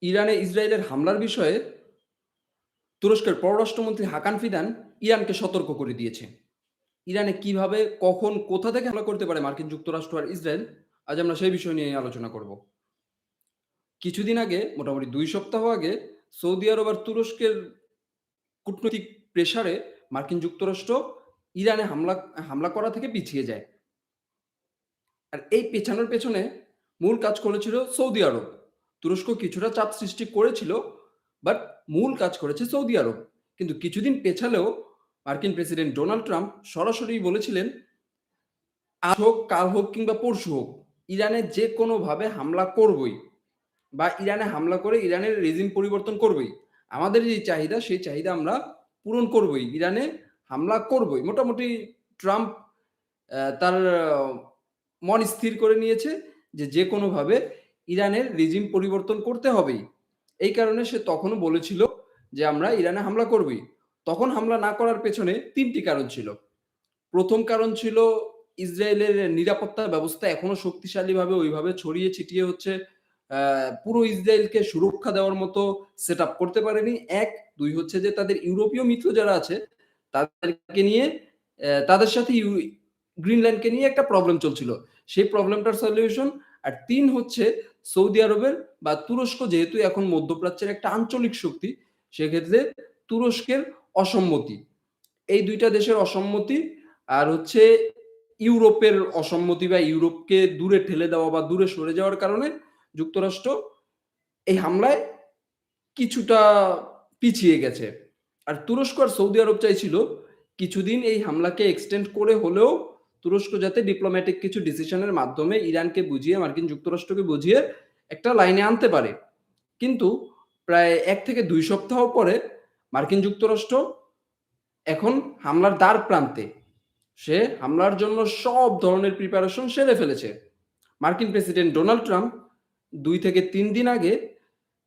ইরানে ইসরায়েলের হামলার বিষয়ে তুরস্কের পররাষ্ট্রমন্ত্রী হাকান ফিদান ইরানকে সতর্ক করে দিয়েছে। ইরানে কীভাবে, কখন, কোথা থেকে হামলা করতে পারে মার্কিন যুক্তরাষ্ট্র আর ইসরায়েল, আজ আমরা সেই বিষয় নিয়ে আলোচনা করব। কিছুদিন আগে, মোটামুটি দুই সপ্তাহ আগে, সৌদি আরব আর তুরস্কের কূটনৈতিক প্রেসারে মার্কিন যুক্তরাষ্ট্র ইরানে হামলা হামলা করা থেকে পিছিয়ে যায়। আর এই পেছানোর পেছনে মূল কাজ করেছিল সৌদি আরব। তুরস্ক কিছুটা চাপ সৃষ্টি করেছিল বাট মূল কাজ করেছে সৌদি আরব। কিন্তু কিছুদিন পেছালেও মার্কিন প্রেসিডেন্ট ডোনাল্ড ট্রাম্প সরাসরি বলেছিলেন, আজ হোক, কাল হোক কিংবা পরশু হোক, ইরানে যে কোনোভাবে হামলা করবই বা ইরানে হামলা করে ইরানের রেজিম পরিবর্তন করবই, আমাদের যে চাহিদা, সেই চাহিদা আমরা পূরণ করবই, ইরানে হামলা করবই। মোটামুটি ট্রাম্প তার মন স্থির করে নিয়েছে যে যে কোনোভাবে ইরানের রিজিম পরিবর্তন করতে হবেই। এই কারণে সে তখনও বলেছিল যে আমরা ইরানে হামলা করবই। তখন হামলা না করার পেছনে তিনটি কারণ ছিল। প্রথম কারণ ছিল ইসরায়েলের নিরাপত্তা ব্যবস্থা এখনও শক্তিশালীভাবে ওইভাবে ছড়িয়ে ছিটিয়ে হচ্ছে পুরো ইসরায়েলকে সুরক্ষা দেওয়ার মতো সেট করতে পারেনি। এক, দুই হচ্ছে যে তাদের ইউরোপীয় মিত্র যারা আছে, তাদেরকে নিয়ে তাদের সাথে গ্রিনল্যান্ডকে নিয়ে একটা প্রবলেম চলছিল। সেই প্রবলেমটার সলিউশন আর তিন হচ্ছে সৌদি আরবের বা তুরস্ক যেহেতু এখন মধ্যপ্রাচ্যের একটা আঞ্চলিক শক্তি, সেক্ষেত্রে তুরস্কের অসম্মতি। এই দুইটা দেশের অসম্মতি আর হচ্ছে ইউরোপের অসম্মতি বা ইউরোপকে দূরে ঠেলে দেওয়া বা দূরে সরে যাওয়ার কারণে যুক্তরাষ্ট্র এই হামলায় কিছুটা পিছিয়ে গেছে। আর তুরস্ক আর সৌদি আরব চাইছিল কিছুদিন এই হামলাকে এক্সটেন্ড করে হলেও তুরস্ক যাতে ডিপ্লোম্যাটিক কিছু ডিসিশনের মাধ্যমে ইরানকে বুঝিয়ে, মার্কিন যুক্তরাষ্ট্রকে বুঝিয়ে একটা লাইনে আনতে পারে। কিন্তু প্রায় এক থেকে দুই সপ্তাহ পরে মার্কিন যুক্তরাষ্ট্র এখন হামলার দ্বার প্রান্তে। সে হামলার জন্য সব ধরনের প্রিপারেশন সেরে ফেলেছে। মার্কিন প্রেসিডেন্ট ডোনাল্ড ট্রাম্প দুই থেকে তিন দিন আগে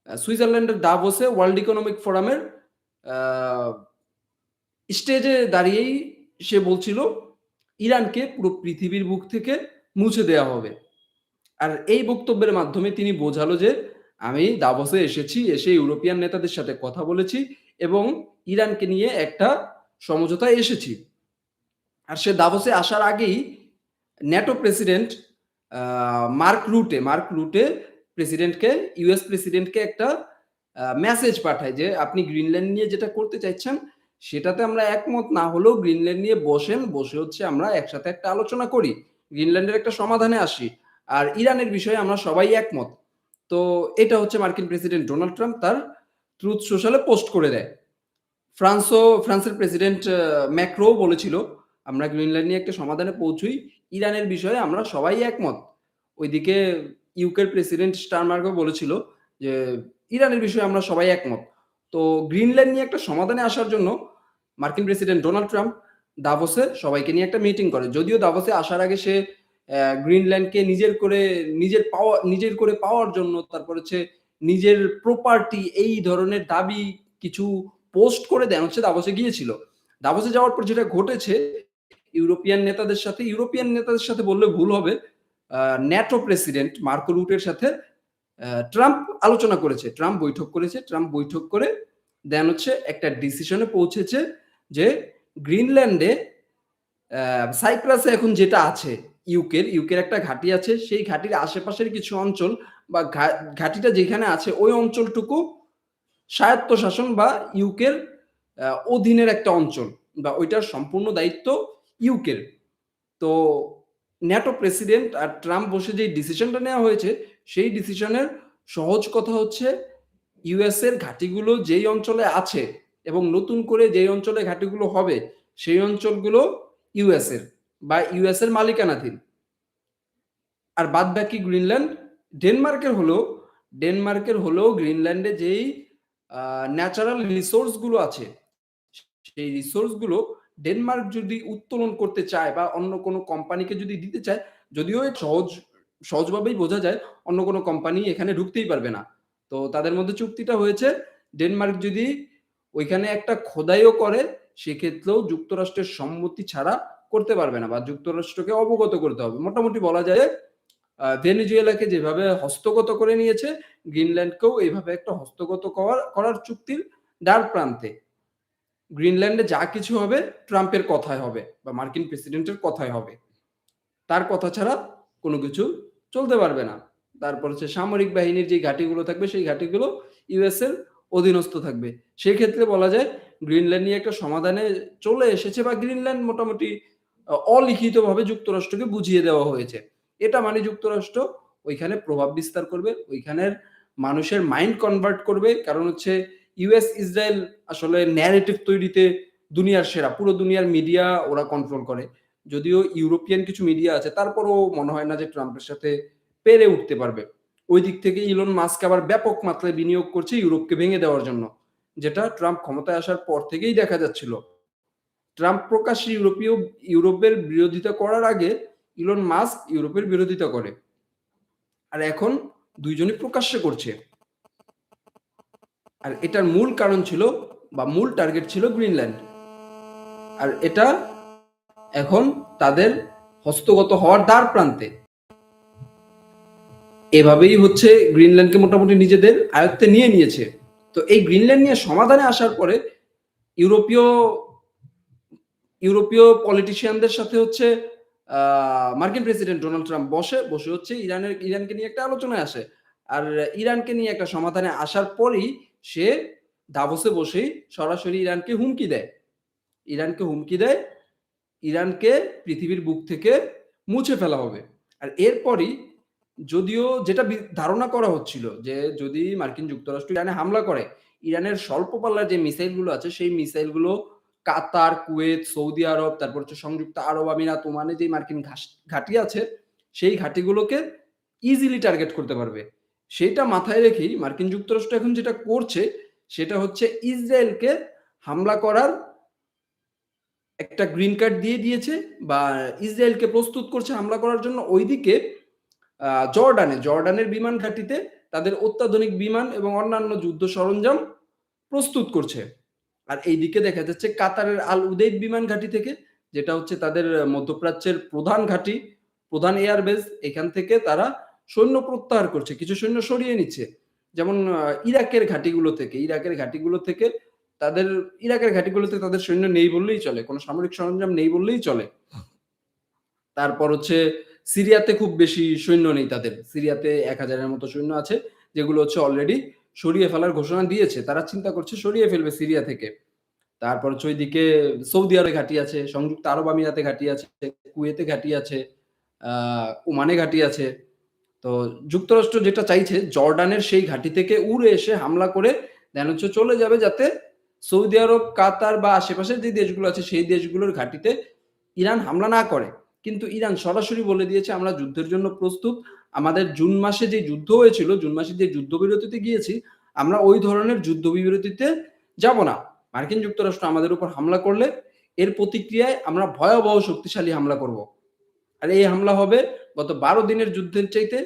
সুইজারল্যান্ডের দাভোসে ওয়ার্ল্ড ইকোনমিক ফোরামের স্টেজে দাঁড়িয়েই সে বলছিল ইরানকে পুরো পৃথিবীর বুক থেকে মুছে দেওয়া হবে। আর এই বক্তব্যের মাধ্যমে তিনি বোঝালো যে আমি দাবসে এসেছি, এসে ইউরোপিয়ান নেতাদের সাথে কথা বলেছি এবং ইরানকে নিয়ে একটা সমঝোতায় এসেছি। আর সে দাবসে আসার আগেই NATO president Mark Rutte Mark Rutte প্রেসিডেন্টকে, ইউএস প্রেসিডেন্টকে একটা মেসেজ পাঠায় যে আপনি গ্রিনল্যান্ড নিয়ে যেটা করতে চাইছেন সেটাতে আমরা একমত, না হলেও গ্রিনল্যান্ড নিয়ে বসেন, বসে হচ্ছে আমরা একসাথে একটা আলোচনা করি। গ্রিনল্যান্ডের একটা সমাধানে আসি। আর ইরানের বিষয়ে আমরা সবাই একমত। তো এটা হচ্ছে মার্কিন প্রেসিডেন্ট ডোনাল্ড ট্রাম্প তার ট্রুথ সোশ্যালে পোস্ট করে দেয়। ফ্রান্সও, ফ্রান্সের প্রেসিডেন্ট ম্যাক্রো বলেছিল, আমরা গ্রিনল্যান্ড নিয়ে একটা সমাধানে পৌঁছই। ইরানের বিষয়ে আমরা সবাই একমত। ওইদিকে ইউকের প্রেসিডেন্ট স্টারমার্গও বলেছিল যে, ইরানের বিষয়ে আমরা সবাই একমত। তো গ্রিনল্যান্ড নিয়ে একটা সমাধানে আসার জন্য মার্কিন প্রেসিডেন্ট ডোনাল্ড ট্রাম্প দাভোসে সবাইকে নিয়ে একটা মিটিং করে। যদিও দাভোসে আসার আগে সে গ্রিনল্যান্ডকে নিজের করে, নিজের পাওয়া, নিজের করে পাওয়ার জন্য তারপর হচ্ছে নিজের প্রপার্টি এই ধরনের দাবি কিছু পোস্ট করে দেন, হচ্ছে দাভোসে গিয়েছিল। দাভোসে যাওয়ার পর যেটা ঘটেছে, ইউরোপিয়ান নেতাদের সাথে, ইউরোপিয়ান নেতাদের সাথে বললে ভুল হবে ন্যাটো প্রেসিডেন্ট মার্কো রুটের সাথে ট্রাম্প আলোচনা করেছে। ট্রাম্প বৈঠক করেছে। ট্রাম্প বৈঠক করে দেন হচ্ছে একটা ডিসিশনে পৌঁছেছে যে গ্রিনল্যান্ডে সাইপ্রাসে এখন যেটা আছে, ইউকের ইউকের একটা ঘাঁটি আছে, সেই ঘাটির আশেপাশের কিছু অঞ্চল বা ঘাটিটা যেখানে আছে, ওই অঞ্চলটুকু স্বায়ত্ত শাসন বা ইউকের অধীনের একটা অঞ্চল বা ওইটার সম্পূর্ণ দায়িত্ব ইউকের। তো ন্যাটো প্রেসিডেন্ট আর ট্রাম্প বসে যে ডিসিশনটা নেওয়া হয়েছে, সেই ডিসিশনের সহজ কথা হচ্ছে ইউএস এর ঘাটিগুলো যেই অঞ্চলে আছে এবং নতুন করে যেই অঞ্চলে ঘাটিগুলো হবে, সেই অঞ্চলগুলো ইউএস এর বা ইউএস এর মালিকানাধীন। আর বাদ বাকি গ্রিনল্যান্ড, ডেনমার্কের হলো ডেনমার্কের হলো গ্রিনল্যান্ডে যেই ন্যাচারাল রিসোর্সগুলো আছে, সেই রিসোর্সগুলো ডেনমার্ক যদি উত্তোলন করতে চায় বা অন্য কোনো কোম্পানিকে যদি দিতে চায়, যদিও সহজ, সহজভাবেই বোঝা যায়, অন্য কোনো কোম্পানি এখানে ঢুকতেই পারবে না। তো তাদের মধ্যে চুক্তিটা হয়েছে, ডেনমার্ক যদি ওইখানে একটা খোদাইও করে সেক্ষেত্রেও যুক্তরাষ্ট্রের সম্মতি ছাড়া করতে পারবে না বা যুক্তরাষ্ট্রকে অবগত করতে হবে মোটামুটি বলা যায় ভেনেজুয়েলাকে যেভাবে হস্তগত করে নিয়েছে, গ্রিনল্যান্ডকেও এভাবে একটা হস্তগত করার করার চুক্তির ডার প্রান্তে। গ্রিনল্যান্ডে যা কিছু হবে ট্রাম্পের কথায় হবে বা মার্কিন প্রেসিডেন্টের কথায় হবে। তার কথা ছাড়া কোনো কিছু চলতে পারবে না। তারপর হচ্ছে সামরিক বাহিনীর যে ঘাঁটিগুলো থাকবে সেই ঘাঁটিগুলো ইউএস এর অধীনস্থ থাকবে। সেক্ষেত্রে বলা যায় গ্রিনল্যান্ড নিয়ে একটা সমাধানে চলে এসেছে বা গ্রিনল্যান্ড মোটামুটি অলিখিতভাবে যুক্তরাষ্ট্রকে বুঝিয়ে দেওয়া হয়েছে। এটা মানে যুক্তরাষ্ট্র ওইখানে প্রভাব বিস্তার করবে। ওইখানের মানুষের মাইন্ড কনভার্ট করবে। কারণ হচ্ছে ইউএস ইসরায়েল আসলে ন্যারেটিভ তৈরিতে দুনিয়ার সেরা। পুরো দুনিয়ার মিডিয়া ওরা কন্ট্রোল করে। যদিও ইউরোপিয়ান কিছু মিডিয়া আছে, তারপরও মনে হয় না যে ট্রাম্পের সাথে পেরে উঠতে পারবে। ওই দিক থেকে ইলন মাস্ক আবার ব্যাপক মাত্রায় বিনিয়োগ করছে ইউরোপকে ভেঙে দেওয়ার জন্য। যেটা ট্রাম্প ক্ষমতায় আসার পর থেকেই দেখা যাচ্ছিল। ট্রাম্প প্রকাশ্যে ইউরোপীয়, ইউরোপের বিরোধিতা করার আগে ইলন মাস্ক ইউরোপের বিরোধিতা করে। আর এখন ২ জনই প্রকাশ্যে করছে। আর এটার মূল কারণ ছিল বা মূল টার্গেট ছিল গ্রিনল্যান্ড। আর এটা এখন তাদের হস্তগত হওয়ার দ্বার প্রান্তে। এভাবেই হচ্ছে গ্রিনল্যান্ডকে মোটামুটি নিজেদের আয়ত্তে নিয়ে নিয়েছে। তো এই গ্রিনল্যান্ড নিয়ে সমাধানে আসার পরে ইউরোপীয় ইউরোপীয় পলিটিশিয়ানদের সাথে হচ্ছে মার্কিন প্রেসিডেন্ট ডোনাল্ড ট্রাম্প বসে, বসে হচ্ছে ইরানের ইরানকে নিয়ে একটা আলোচনায় আসে। আর ইরানকে নিয়ে একটা সমাধানে আসার পরেই সে দাভোসে বসেই সরাসরি ইরানকে হুমকি দেয়। ইরানকে হুমকি দেয়, ইরানকে পৃথিবীর বুক থেকে মুছে ফেলা হবে। আর এরপরই যদিও যেটা ধারণা করা হচ্ছিল যে যদি মার্কিন যুক্তরাষ্ট্র ইরানে হামলা করে, ইরানের স্বল্প পাল্লার যে মিসাইলগুলো আছে সেই মিসাইলগুলো কাতার, কুয়েত, সৌদি আরব, তারপর হচ্ছে সংযুক্ত আরব আমিরাত, ওমানে যে মার্কিন ঘাঁটি আছে সেই ঘাঁটিগুলোকে ইজিলি টার্গেট করতে পারবে। সেইটা মাথায় রেখেই মার্কিন যুক্তরাষ্ট্র এখন যেটা করছে সেটা হচ্ছে ইসরায়েলকে হামলা করার একটা গ্রিন কার্ড দিয়ে দিয়েছে বা ইসরায়েলকে প্রস্তুত করছে হামলা করার জন্য। ওইদিকে জর্ডানে, জর্ডানের বিমান ঘাঁটিতে তাদের অত্যাধুনিক বিমান এবং অন্যান্য যুদ্ধ সরঞ্জাম প্রস্তুত করছে। আর এইদিকে দেখা যাচ্ছে কাতারের আল উদেইদ বিমান ঘাঁটি থেকে যেটা হচ্ছে তাদের মধ্যপ্রাচ্যের প্রধান ঘাঁটি, প্রধান এয়ার বেস এখান থেকে তারা সৈন্য প্রত্যাহার করছে। কিছু সৈন্য সরিয়ে নিচ্ছে। যেমন ইরাকের ঘাঁটিগুলো থেকে, ইরাকের ঘাঁটিগুলো থেকে তাদের ইরাকের ঘাঁটিগুলোতে তাদের সৈন্য নেই বললেই চলে। কোন সামরিক সরঞ্জাম নেই বললেই চলে। তারপর হচ্ছে সিরিয়াতে খুব বেশি সৈন্য নেই তাদের। সিরিয়াতে এক হাজারের মতো সৈন্য আছে। যেগুলো হচ্ছে অলরেডি সরিয়ে ফেলার ঘোষণা দিয়েছে। তারা চিন্তা করছে সরিয়ে ফেলবে সিরিয়া থেকে। তারপর হচ্ছে ওইদিকে সৌদি আরবে ঘাঁটি আছে, সংযুক্ত আরব আমিরাতে ঘাঁটি আছে, কুয়েতে ঘাঁটি আছে, ওমানে ঘাঁটি আছে। তো যুক্তরাষ্ট্র যেটা চাইছে জর্ডানের সেই ঘাঁটি থেকে উড়ে এসে হামলা করে দেন হচ্ছে চলে যাবে যাতে সৌদি আরব, কাতার বা আশেপাশের যে দেশগুলো আছে সেই দেশগুলোর ঘাঁটিতে ইরান হামলা না করে। কিন্তু ইরান সরাসরি বলে দিয়েছে আমরা যুদ্ধের জন্য প্রস্তুত। আমাদের জুন মাসে যে যুদ্ধ হয়েছিল, জুন মাসে যে যুদ্ধবিরতিতে গিয়েছি, আমরা ওই ধরনের যুদ্ধবিরতিতে যাব না। মার্কিন যুক্তরাষ্ট্র আমাদের উপর হামলা করলে এর প্রতিক্রিয়ায় আমরা ভয়াবহ শক্তিশালী হামলা করব। আর এই হামলা হবে গত ১২ দিনের যুদ্ধের চাইতে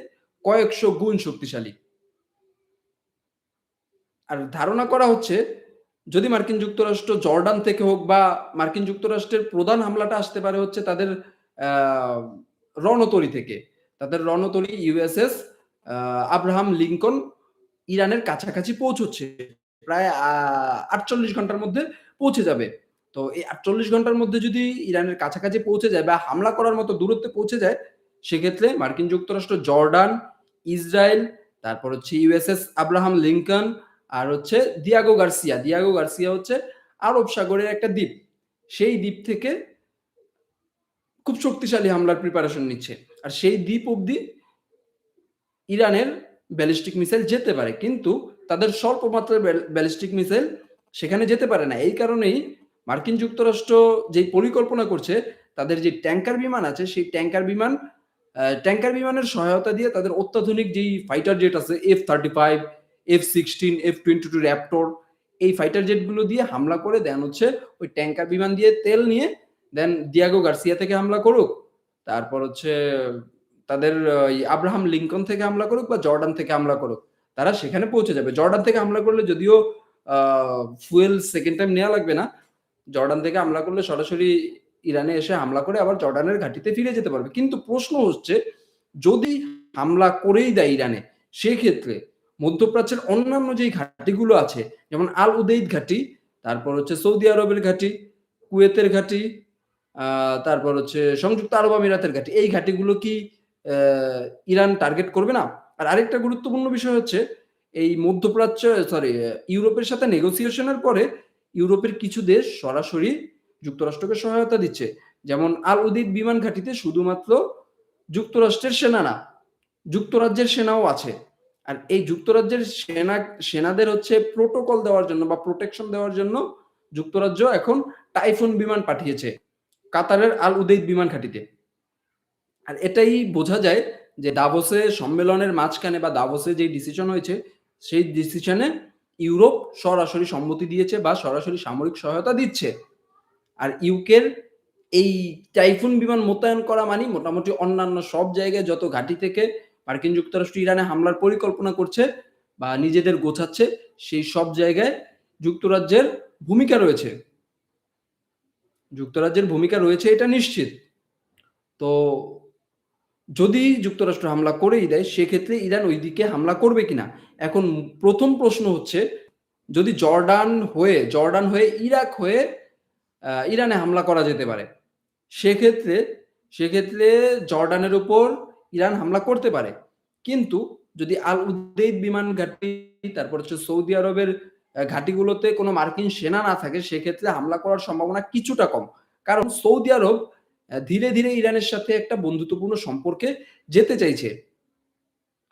কয়েকশো গুণ শক্তিশালী। আর ধারণা করা হচ্ছে যদি মার্কিন যুক্তরাষ্ট্র জর্ডান থেকে হোক বা মার্কিন যুক্তরাষ্ট্রের প্রধান হামলাটা আসতে পারে হচ্ছে তাদের রণতরী থেকে। তাদের রণতরী ইউএসএস আব্রাহাম লিঙ্কন ইরানের কাছাকাছি পৌঁছচ্ছে। প্রায় আটচল্লিশ ঘণ্টার মধ্যে পৌঁছে যাবে। তো এই ৪৮ ঘণ্টার মধ্যে যদি ইরানের কাছাকাছি পৌঁছে যায় বা হামলা করার মতো দূরত্বে পৌঁছে যায়, সেক্ষেত্রে মার্কিন যুক্তরাষ্ট্র জর্ডান, ইসরায়েল, তারপর হচ্ছে ইউএসএস আব্রাহাম লিঙ্কন আর হচ্ছে দিয়াগো গার্সিয়া। দিয়াগো গার্সিয়া হচ্ছে আরব সাগরের একটা দ্বীপ। সেই দ্বীপ থেকে খুব শক্তিশালী হামলার প্রিপারেশন নিচ্ছে। আর সেই দ্বীপ অবধি ইরানের ব্যালিস্টিক মিসাইল যেতে পারে। কিন্তু তাদের স্বল্প মাত্রার ব্যালিস্টিক মিসাইল সেখানে যেতে পারে না। এই কারণেই মার্কিন যুক্তরাষ্ট্র যেই পরিকল্পনা করছে, তাদের যে ট্যাঙ্কার বিমান আছে সেই ট্যাঙ্কার বিমান আ ট্যাংকার বিমানের সহায়তা দিয়ে তাদের অত্যাধুনিক যেই ফাইটার জেট আছে F thirty five F sixteen F twenty two Raptor এই ফাইটার জেটগুলো দিয়ে হামলা করে দেন হচ্ছে ওই ট্যাঙ্কার বিমান দিয়ে তেল নিয়ে দেন দিয়াগো গার্সিয়া থেকে হামলা করুক। তারপর হচ্ছে তাদের আব্রাহাম লিঙ্কন থেকে হামলা করুক বা জর্ডান থেকে হামলা করুক। তারা সেখানে পৌঁছে যাবে। জর্ডান থেকে হামলা করলে যদিও ফুয়েল সেকেন্ড টাইম নেওয়া লাগবে না। জর্ডান থেকে হামলা করলে সরাসরি ইরানে এসে হামলা করে আবার জর্ডানের ঘাঁটিতে ফিরে যেতে পারবে। কিন্তু প্রশ্ন হচ্ছে, যদি হামলা করেই দেয় ইরানে, সেক্ষেত্রে মধ্যপ্রাচ্যের অন্যান্য যেই ঘাঁটিগুলো আছে, যেমন আল উদেইদ ঘাঁটি, তারপর হচ্ছে সৌদি আরবের ঘাঁটি, কুয়েতের ঘাঁটি তারপর হচ্ছে সংযুক্ত আরব আমিরাতের ঘাঁটি। এই ঘাঁটিগুলো কি ইরান টার্গেট করবে না? আর আরেকটা গুরুত্বপূর্ণ বিষয় হচ্ছে, এই মধ্যপ্রাচ্য সরি ইউরোপের সাথে নেগোসিয়েশনের পরে ইউরোপের কিছু দেশ সরাসরি যুক্তরাষ্ট্রকে সহায়তা দিচ্ছে। যেমন আল উদিদ বিমান ঘাঁটিতে শুধুমাত্র যুক্তরাষ্ট্রের সেনা না, যুক্তরাজ্যের সেনাও আছে। আর এই যুক্তরাজ্যের সেনা, সেনাদের হচ্ছে প্রোটোকল দেওয়ার জন্য বা প্রোটেকশন দেওয়ার জন্য যুক্তরাজ্য এখন টাইফুন বিমান পাঠিয়েছে। কাতারের আল উদেইদ বিমান ঘাঁটিতে। আর এটাই বোঝা যায় যে দাভোসে সম্মেলনের মাঝখানে বা দাভোসে যে ডিসিশন হয়েছে, সেই ডিসিশনে ইউরোপ সরাসরি সম্মতি দিয়েছে বা সরাসরি সামরিক সহায়তা দিচ্ছে। আর ইউকের এই টাইফুন বিমান মোতায়েন করা মানে মোটামুটি অন্যান্য সব জায়গায় যত ঘাঁটি থেকে মার্কিন যুক্তরাষ্ট্র ইরানে হামলার পরিকল্পনা করছে বা নিজেদের গোছাচ্ছে, সেই সব জায়গায় যুক্তরাজ্যের ভূমিকা রয়েছে। যুক্তরাজ্যের ভূমিকা রয়েছে এটা নিশ্চিত। তো যদি যুক্তরাষ্ট্র হামলা করেই দেয়, সেক্ষেত্রে ইরান ওই দিকে হামলা করবে কিনা? এখন প্রথম প্রশ্ন হচ্ছে, যদি জর্ডান হয়ে জর্ডান হয়ে ইরাক হয়ে ইরানে হামলা করা যেতে পারে, সেক্ষেত্রে সেক্ষেত্রে জর্ডানের উপর ইরান হামলা করতে পারে। কিন্তু যদি আল উদ্দেদ বিমান ঘাঁটি, তারপর হচ্ছে সৌদি আরবের ঘাঁটিগুলোতে কোনো মার্কিন সেনা না থাকে, সেক্ষেত্রে হামলা করার সম্ভাবনা কিছুটা কম। কারণ সৌদি আরব ধীরে ধীরে ইরানের সাথে একটা বন্ধুত্বপূর্ণ সম্পর্কে যেতে চাইছে।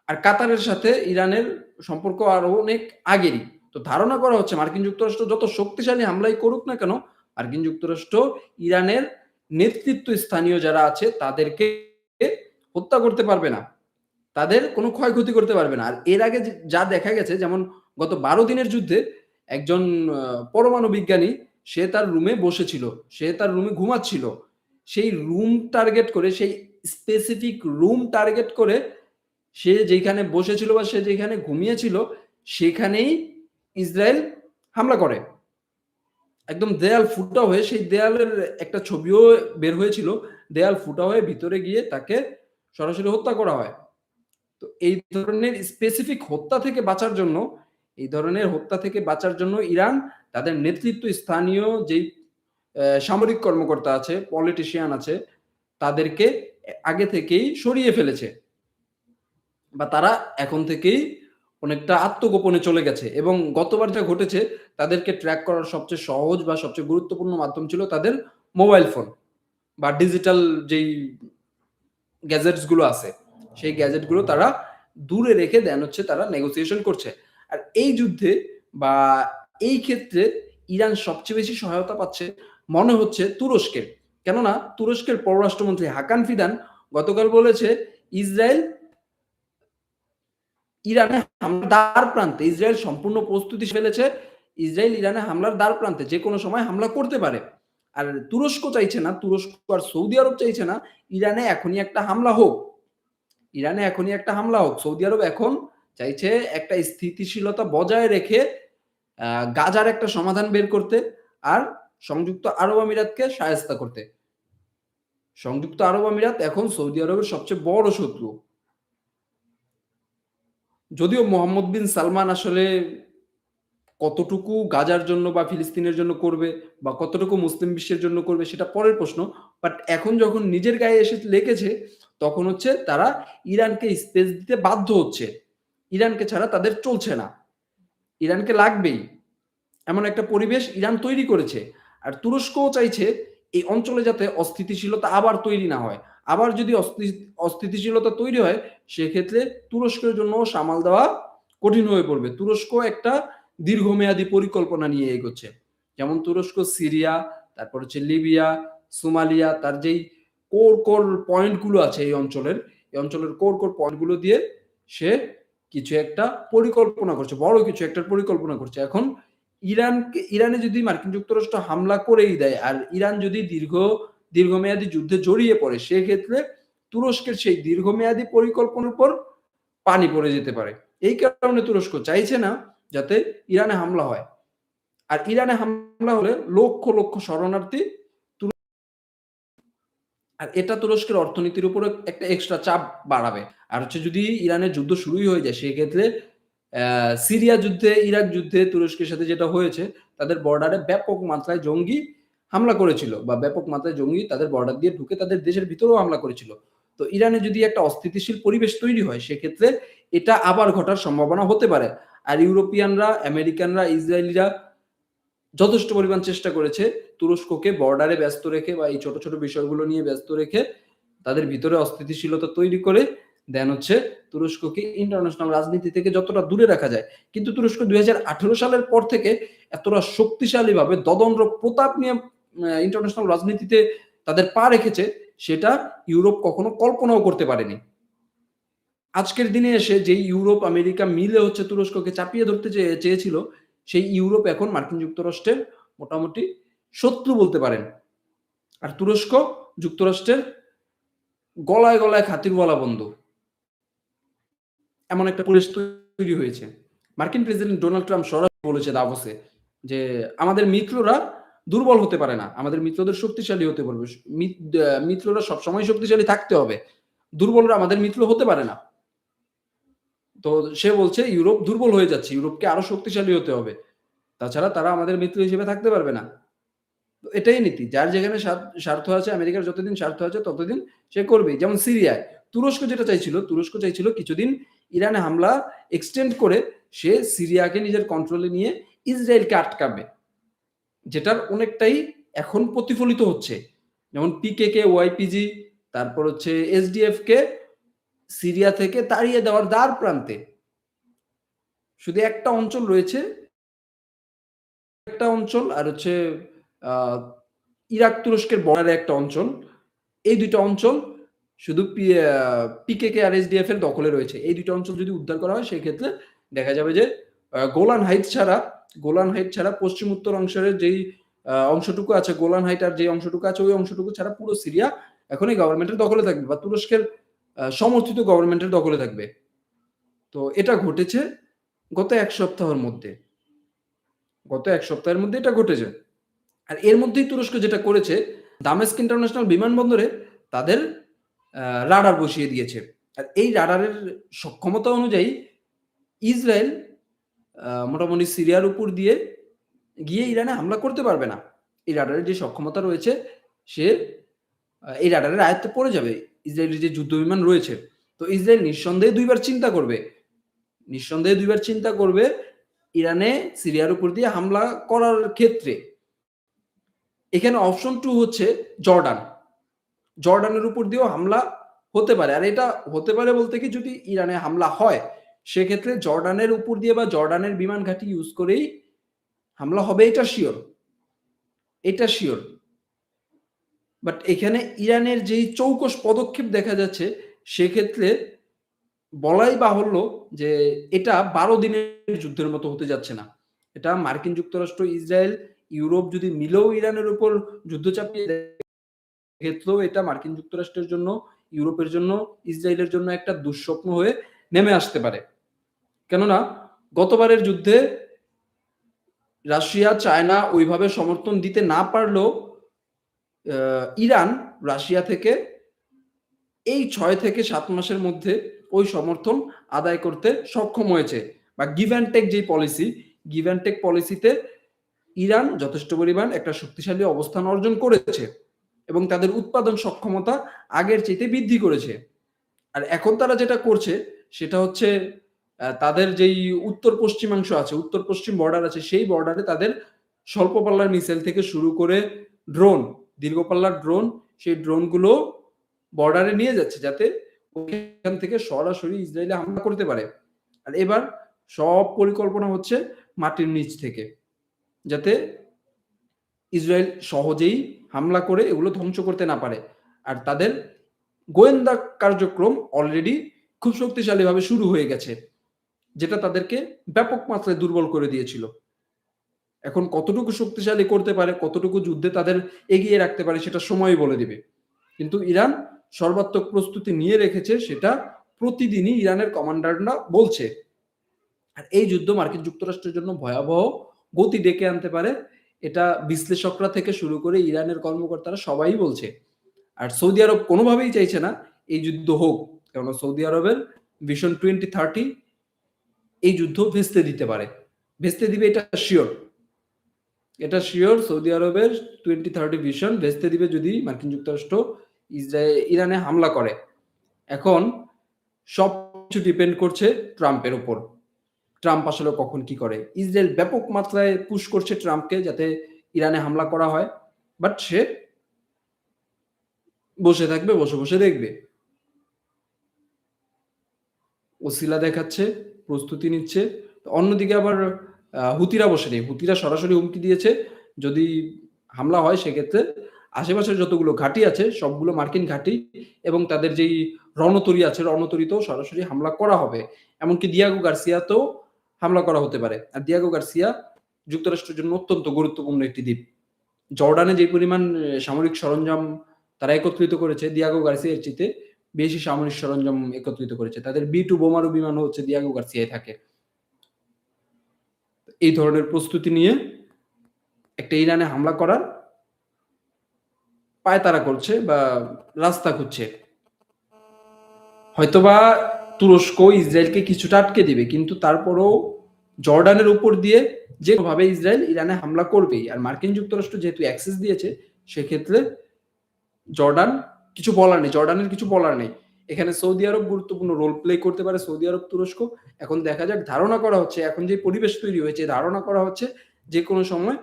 আর কাতারের সাথে ইরানের সম্পর্ক আরও অনেক আগেরই। তো ধারণা করা হচ্ছে মার্কিন যুক্তরাষ্ট্র যত শক্তিশালী হামলাই করুক না কেন, মার্কিন যুক্তরাষ্ট্র ইরানের নেতৃত্ব স্থানীয় যারা আছে, তাদেরকে হত্যা করতে পারবে না। তাদের কোনো ক্ষয়ক্ষতি করতে পারবে না। আর এর আগে যা দেখা গেছে, যেমন গত বারো দিনের যুদ্ধে একজন পরমাণু বিজ্ঞানী, সে তার রুমে বসেছিল। সে তার রুমে ঘুমাচ্ছিল। সেই রুম টার্গেট করে, সেই স্পেসিফিক রুম টার্গেট করে সে যেখানে বসেছিল বা সে যেখানে ঘুমিয়েছিল, সেখানেই ইসরায়েল হামলা করে। একদম দেয়াল ফুটা হয়ে, সেই দেয়ালের একটা ছবিও বের হয়েছিল। দেয়াল ফুটা হয়ে ভিতরে গিয়ে তাকে সরাসরি হত্যা করা হয়। তো এই ধরনের স্পেসিফিক হত্যা থেকে বাঁচার জন্য এই ধরনের হত্যা থেকে বাঁচার জন্য ইরান তাদের নেতৃত্ব স্থানীয় যেই সামরিক কর্মকর্তা আছে পলিটিশিয়ান আছে, তাদেরকে আগে থেকেই সরিয়ে ফেলেছে। বা তারা এখন থেকেই অনেকটা আত্মগোপনে চলে গেছে এবং গতবার যা ঘটেছে, তাদেরকে ট্র্যাক করার সবচেয়ে সহজ বা সবচেয়ে গুরুত্বপূর্ণ মাধ্যম ছিল তাদের মোবাইল ফোন বা ডিজিটাল যেই গ্যাজেটসগুলো আছে, সেই গ্যাজেটগুলো তারা দূরে রেখে দেন হচ্ছে তারা নেগোসিয়েশন করছে। আর এই যুদ্ধে বা এই ক্ষেত্রে ইরান সবচেয়ে বেশি সহায়তা পাচ্ছে মনে হচ্ছে তুরস্কের কেননা তুরস্কের পররাষ্ট্রমন্ত্রী হাকান ফিদান গতকাল বলেছে, ইসরায়েল ইরানে হামলার দ্বার প্রান্তে, ইসরায়েল সম্পূর্ণ প্রস্তুতি ফেলেছে, ইসরায়েল ইরানে হামলার দ্বার প্রান্তে, যে কোনো সময় হামলা করতে পারে। আর তুরস্ক চাইছে না, তুরস্ক আর সৌদি আরব চাইছে না, ইরানে এখনই একটা হামলা হোক। ইরানে এখনই একটা হামলা হোক, সৌদি আরব এখন চাইছে একটা স্থিতিশীলতা বজায় রেখে গাজার একটা সমাধান বের করতে আর সংযুক্ত আরব আমিরাতকে সায়স্তা করতে। সংযুক্ত আরব আমিরাত এখন সৌদি আরবের সবচেয়ে বড় শত্রু। যদিও মোহাম্মদ বিন সালমান আসলে কতটুকু গাজার জন্য বা ফিলিস্তিনের জন্য করবে বা কতটুকু মুসলিম বিশ্বের জন্য করবে সেটা পরের প্রশ্ন বাট এখন যখন নিজের গায়ে এসে লেগেছে, তখন হচ্ছে তারা ইরানকে স্পেস দিতে বাধ্য হচ্ছে। ইরানকে ছাড়া তাদের চলছে না। ইরানকে লাগবেই। এমন একটা পরিবেশ ইরান তৈরি করেছে। আর তুরস্কও চাইছে এই অঞ্চলে যাতে অস্থিতিশীলতা আবার তৈরি না হয়। আবার যদি অস্থিতিশীলতা তৈরি হয়, সেক্ষেত্রে তুরস্কের জন্য সামাল দেওয়া কঠিন হয়ে পড়বে। তুরস্ক একটা দীর্ঘমেয়াদী পরিকল্পনা নিয়ে এগোচ্ছে। যেমন তুরস্ক সিরিয়া, তারপর হচ্ছে লিবিয়া, সোমালিয়া, তার যেই কোর কোর পয়েন্টগুলো আছে এই অঞ্চলের এই অঞ্চলের কোর কোর পয়েন্টগুলো দিয়ে সে কিছু একটা পরিকল্পনা করছে, বড় কিছু একটা পরিকল্পনা করছে। এখন ইরানকে, ইরানে যদি মার্কিন যুক্তরাষ্ট্র হামলা করেই দেয় আর ইরান যদি দীর্ঘ, দীর্ঘমেয়াদী যুদ্ধে জড়িয়ে পড়ে, সেক্ষেত্রে তুরস্কের সেই দীর্ঘমেয়াদী পরিকল্পনার উপর পানি পড়ে যেতে পারে। এই কারণে তুরস্ক চাইছে না যাতে ইরানে হামলা হয়। আর ইরানে হামলা হলে লক্ষ লক্ষ শরণার্থী আর এটা তুরস্কের অর্থনীতির উপরে একটা এক্সট্রা চাপ বাড়াবে। আর হচ্ছে যদি ইরানের যুদ্ধ শুরুই হয়ে যায় সেক্ষেত্রে সিরিয়া যুদ্ধে, ইরাক যুদ্ধে তুরস্কের সাথে যেটা হয়েছে তাদের বর্ডারে ব্যাপক মাত্রায় জঙ্গি হামলা করেছিল বা ব্যাপক মাত্রায় জঙ্গি তাদের বর্ডার দিয়ে ঢুকে তাদের দেশের ভিতরেও হামলা করেছিল। তো ইরানে যদি একটা অস্থিতিশীল পরিবেশ তৈরি হয় সেক্ষেত্রে এটা আবার ঘটার সম্ভাবনা হতে পারে। আর ইউরোপিয়ানরা, আমেরিকানরা, ইসরায়েলিরা যথেষ্ট পরিমাণ চেষ্টা করেছে তুরস্ককে বর্ডারে ব্যস্ত রেখে বা এই ছোট, ছোট বিষয়গুলো নিয়ে ব্যস্ত রেখে তাদের ভিতরে অস্থিতিশীলতা তৈরি করে দেন হচ্ছে তুরস্ককে ইন্টারন্যাশনাল রাজনীতি থেকে যতটা দূরে রাখা যায়। কিন্তু তুরস্ক ২০১৮ সালের পর থেকে এতটা শক্তিশালীভাবে দদন্দ্র প্রতাপ নিয়ে ইন্টারন্যাশনাল রাজনীতিতে তাদের পা রেখেছে সেটা ইউরোপ কখনো কল্পনাও করতে পারেনি। আজকের দিনে এসে যেই ইউরোপ, আমেরিকা মিলে হচ্ছে তুরস্ককে চাপিয়ে ধরতে চেয়ে চেয়েছিল, সেই ইউরোপ এখন মার্কিন যুক্তরাষ্ট্রের মোটামুটি শত্রু বলতে পারেন। আর তুরস্ক যুক্তরাষ্ট্রের গলায়, গলায় খাতিরওয়ালা বন্ধু। এমন একটা পরিবেশ তৈরি হয়েছে। মার্কিন প্রেসিডেন্ট ডোনাল্ড ট্রাম্প সরাসরি বলেছে দাভোসে যে, "আমাদের মিত্ররা দুর্বল হতে পারে না। আমাদের মিত্রদের শক্তিশালী হতে পারবে। মিত্ররা সবসময় শক্তিশালী থাকতে হবে। দুর্বলরা আমাদের মিত্র হতে পারে না।" তো সে বলছে, "ইউরোপ দুর্বল হয়ে যাচ্ছে। ইউরোপকে আরও শক্তিশালী হতে হবে। তাছাড়া তারা আমাদের মিত্র হিসেবে থাকতে পারবে না।" এটাই নীতি। যার যেখানে স্বার্থ আছে, আমেরিকার যতদিন স্বার্থ আছে ততদিন সে করবে যেমন সিরিয়ায়। তুরস্ক যেটা চাইছিল, তুরস্ক চাইছিল কিছুদিন ইরানে হামলা এক্সটেন্ড করে সে সিরিয়াকে নিজের কন্ট্রোলে নিয়ে ইসরায়েলকে আটকাবে। যেটার অনেকটাই এখন প্রতিফলিত হচ্ছে। যেমন পিকেকে, ওয়াইপিজি তারপর হচ্ছে এসডিএফ কে সিরিয়া থেকে তাড়িয়ে দেওয়ার দ্বার প্রান্তে। শুধু একটা অঞ্চল রয়েছে একটা অঞ্চল আর হচ্ছে ইরাক তুরস্কের বর্ডারে একটা অঞ্চল। এই ২ টা অঞ্চল শুধু পিকেকে আর এসডিএফ এর দখলে রয়েছে। এই ২ টা অঞ্চল যদি উদ্ধার করা হয়, সেক্ষেত্রে দেখা যাবে যে গোলান হাইট ছাড়া, গোলান হাইট ছাড়া পশ্চিম উত্তর অংশের যেই অংশটুকু আছে, গোলান হাইট আর যে অংশটুকু আছে, ওই অংশটুকু ছাড়া পুরো সিরিয়া এখন এই গভর্নমেন্টের দখলে থাকবে বা তুরস্কের সমর্থিত গভর্নমেন্টের দখলে থাকবে। তো এটা ঘটেছে গত এক সপ্তাহের মধ্যে। গত এক সপ্তাহের মধ্যে এটা ঘটেছে। আর এর মধ্যেই তুরস্ক যেটা করেছে, দামেস্ক ইন্টারন্যাশনাল বিমানবন্দরে তাদের রাডার বসিয়ে দিয়েছে। আর এই রাডারের সক্ষমতা অনুযায়ী ইসরায়েল মোটামুটি সিরিয়ার উপর দিয়ে গিয়ে ইরানে হামলা করতে পারবে না। এই রাডারের যে সক্ষমতা রয়েছে, সে এই রাডারের আয়ত্তে পড়ে যাবে। ইসরায়েলের যে যুদ্ধবিমান রয়েছে। তো ইসরায়েল নিঃসন্দেহে দুইবার চিন্তা করবে। নিঃসন্দেহে দুইবার চিন্তা করবে ইরানে সিরিয়ার উপর দিয়ে হামলা করার ক্ষেত্রে। এখানে অপশন টু হচ্ছে জর্ডান। জর্ডানের উপর দিয়েও হামলা হতে পারে। আর এটা হতে পারে বলতে কি যদি ইরানে হামলা হয়, সেক্ষেত্রে জর্ডানের উপর দিয়ে বা জর্ডানের বিমান ঘাঁটি ইউজ করেই হামলা হবে এটা শিওর এটা সিওর। বাট এখানে ইরানের যেই চৌকস পদক্ষেপ দেখা যাচ্ছে সেক্ষেত্রে বলাই বাহুল্য যে এটা ১২ দিনের যুদ্ধের মতো হতে যাচ্ছে না। এটা মার্কিন যুক্তরাষ্ট্র, ইসরায়েল, ইউরোপ যদি মিলেও ইরানের উপর যুদ্ধ চাপিয়ে ক্ষেত্রেও এটা মার্কিন যুক্তরাষ্ট্রের জন্য, ইউরোপের জন্য, ইসরায়েলের জন্য একটা দুঃস্বপ্ন হয়ে নেমে আসতে পারে। কেননা গতবারের যুদ্ধে রাশিয়া, চায়না ওইভাবে সমর্থন দিতে না পারলেও ইরান রাশিয়া থেকে এই ছয় থেকে সাত মাসের মধ্যে ওই সমর্থন আদায় করতে সক্ষম হয়েছে। বা গিভ অ্যান্ড টেক যেই পলিসি, গিভ অ্যান্ড টেক পলিসিতে ইরান যথেষ্ট পরিমাণ একটা শক্তিশালী অবস্থান অর্জন করেছে এবং তাদের উৎপাদন সক্ষমতা আগের চাইতে বৃদ্ধি করেছে। আর এখন তারা যেটা করছে সেটা হচ্ছে তাদের যেই উত্তর পশ্চিমাংশ আছে, উত্তর পশ্চিম বর্ডার আছে সেই বর্ডারে তাদের স্বল্প পাল্লার মিসাইল থেকে শুরু করে ড্রোন, দীর্ঘ পাল্লার ড্রোন, সেই ড্রোনগুলো বর্ডারে নিয়ে যাচ্ছে যাতে ওখান থেকে সরাসরি ইসরায়েলে হামলা করতে পারে। আর এবার সব পরিকল্পনা হচ্ছে মাটির নিচ থেকে। যাতে ইসরায়েল সহজেই হামলা করে এগুলো ধ্বংস করতে না পারে। আর তাদের গোয়েন্দা কার্যক্রম অলরেডি খুব শক্তিশালীভাবে শুরু হয়ে গেছে। যেটা তাদেরকে ব্যাপক মাত্রায় দুর্বল করে দিয়েছিল। এখন কতটুকু শক্তিশালী করতে পারে, কতটুকু যুদ্ধে তাদের এগিয়ে রাখতে পারে সেটা সময় বলে দিবে। কিন্তু ইরান সর্বাত্মক প্রস্তুতি নিয়ে রেখেছে সেটা প্রতিদিনই ইরানের কমান্ডাররা বলছে। আর এই যুদ্ধ মার্কিন যুক্তরাষ্ট্রের জন্য ভয়াবহ গতি ডেকে আনতে পারে। এটা বিশ্লেষকরা থেকে শুরু করে ইরানের কর্মকর্তারা সবাই বলছে। আর সৌদি আরব কোনোভাবেই চাইছে না এই যুদ্ধ হোক কেননা সৌদি আরবের ভিশন টোয়েন্টি থার্টি এই যুদ্ধ ভেস্তে দিতে পারে ভেস্তে দিবে এটা শিওর এটা শিওর সৌদি আরবের টোয়েন্টি থার্টি ভিশন ভেস্তে দিবে যদি মার্কিন যুক্তরাষ্ট্র ইসরায়েল ইরানে হামলা করে। এখন সব কিছু ডিপেন্ড করছে ট্রাম্পের উপর। ট্রাম্প আসলে কখন কি করে? ইসরায়েল ব্যাপক মাত্রায় পুশ করছে ট্রাম্পকে যাতে ইরানে হামলা করা হয়। বাট সে বসে থাকবে, বসে বসে দেখবে। ওসিলা দেখাচ্ছে, প্রস্তুতি নিচ্ছে। অন্যদিকে আবার হুতিরা বসে নেই। হুতিরা সরাসরি হুমকি দিয়েছে। যদি হামলা হয়, সেক্ষেত্রে আশেপাশের যতগুলো ঘাঁটি আছে, সবগুলো মার্কিন ঘাঁটি এবং তাদের যেই রণতরী আছে, রণতরীতেও সরাসরি হামলা করা হবে। এমনকি দিয়াগো গার্সিয়াতেও হামলা করা হতে পারে। আর দিয়াগো গার্সিয়া যুক্তরাষ্ট্রের জন্য অত্যন্ত গুরুত্বপূর্ণ একটি দ্বীপ। জর্ডানে যে পরিমাণ সামরিক সরঞ্জাম তারা একত্রিত করেছে, দিয়াগো গার্সিয়ার চিতে বেশি সামরিক সরঞ্জাম একত্রিত করেছে। তাদের বি টু বোমারু বিমান হচ্ছে দিয়াগো গার্সিয়ায় থাকে। এই ধরনের প্রস্তুতি নিয়ে একটা ইরানে হামলা করার পায়তারা করছে বা রাস্তা খুঁজছে। হয়তোবা তুরস্ক ইসরায়েলকে কিছুটা আটকে দিবে, কিন্তু তারপরও জর্ডানের উপর দিয়ে যেভাবে ইসরায়েল ইরানে হামলা করবেই, আর মার্কিন যুক্তরাষ্ট্র যেহেতু অ্যাক্সেস দিয়েছে, সেক্ষেত্রে জর্ডান কিছু বলার নেই, জর্ডানের কিছু বলার নেই। এখানে সৌদি আরব গুরুত্বপূর্ণ রোল প্লে করতে পারে সৌদি আরব তুরস্ক। এখন দেখা যাক, ধারণা করা হচ্ছে, এখন যে পরিবেশ তৈরি হয়েছে, ধারণা করা হচ্ছে যে কোনো সময়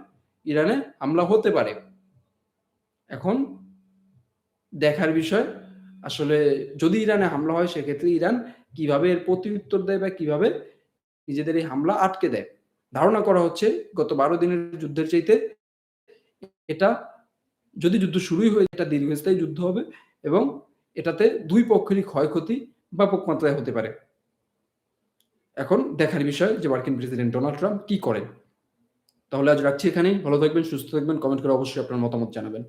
ইরানে হামলা হতে পারে। এখন দেখার বিষয়, আসলে যদি ইরানে হামলা হয়, সেক্ষেত্রে ইরান কীভাবে এর প্রতি উত্তর দেয় বা কীভাবে নিজেদের এই হামলা আটকে দেয়? ধারণা করা হচ্ছে, গত বারো দিনের যুদ্ধের চাইতে এটা যদি যুদ্ধ শুরুই হয়ে এটা দীর্ঘস্থায়ী যুদ্ধ হবে এবং এটাতে দুই পক্ষেরই ক্ষয়ক্ষতি বা মাত্রায় হতে পারে। এখন দেখার বিষয় যে মার্কিন প্রেসিডেন্ট ডোনাল্ড ট্রাম্প কি করেন। তাহলে আজ রাখছি এখানেই। ভালো থাকবেন, সুস্থ থাকবেন। কমেন্ট করে অবশ্যই আপনার মতামত জানাবেন।